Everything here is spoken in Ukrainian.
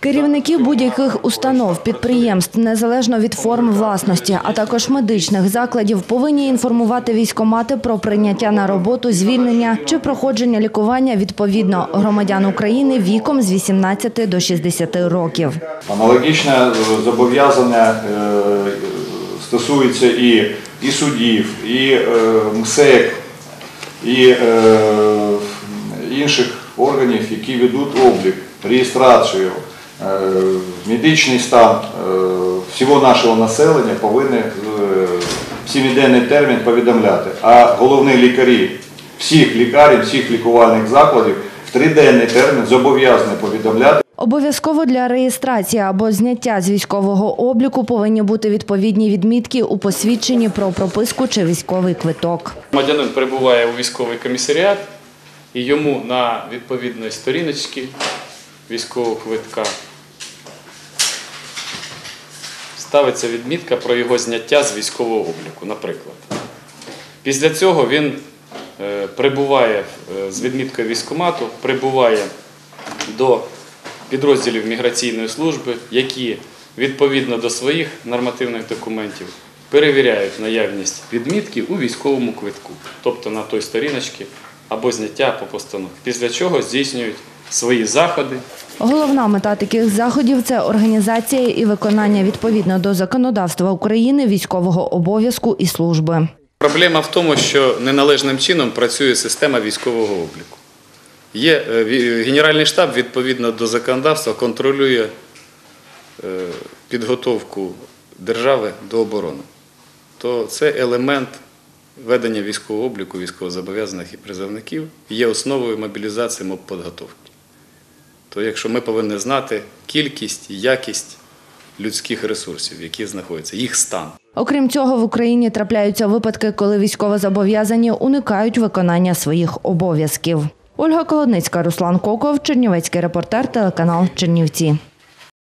Керівники будь-яких установ, підприємств, незалежно від форм власності, а також медичних закладів, повинні інформувати військомати про прийняття на роботу, звільнення чи проходження лікування відповідно громадян України віком з 18 до 60 років. Аналогічне е, зобов'язання е, стосується і, і судів, і е, МСЕК, і інших органів, які ведуть облік, реєстрацію, медичний стан е, всього нашого населення повинні е, в сімиденний термін повідомляти. А головні лікарі всіх лікарів, всіх лікувальних закладів в триденний термін зобов'язані повідомляти. Обов'язково для реєстрації або зняття з військового обліку повинні бути відповідні відмітки у посвідченні про прописку чи військовий квиток. Громадянин прибуває у військовий комісаріат і йому на відповідної сторіночці військового квитка ставиться відмітка про його зняття з військового обліку, наприклад. Після цього він е, прибуває е, з відміткою військкомату, прибуває до підрозділів міграційної служби, які відповідно до своїх нормативних документів перевіряють наявність відмітки у військовому квитку, тобто на той сторіночці або зняття по постанові. Після чого здійснюють свої заходи Головна мета таких заходів це організація і виконання відповідно до законодавства України військового обов'язку і служби. Проблема в тому, що неналежним чином працює система військового обліку. Є е, Генеральний штаб відповідно до законодавства контролює е, підготовку держави до оборони. То це елемент ведення військового обліку військовозобов'язаних і призовників є основою мобілізації мобподготовки. То якщо ми повинні знати кількість якість людських ресурсів, які знаходяться, їх стан. Окрім цього, в Україні трапляються випадки, коли військовозобов'язані уникають виконання своїх обов'язків. Ольга Колодницька, Руслан Коков, Чернівецький репортер, телеканал Чернівці.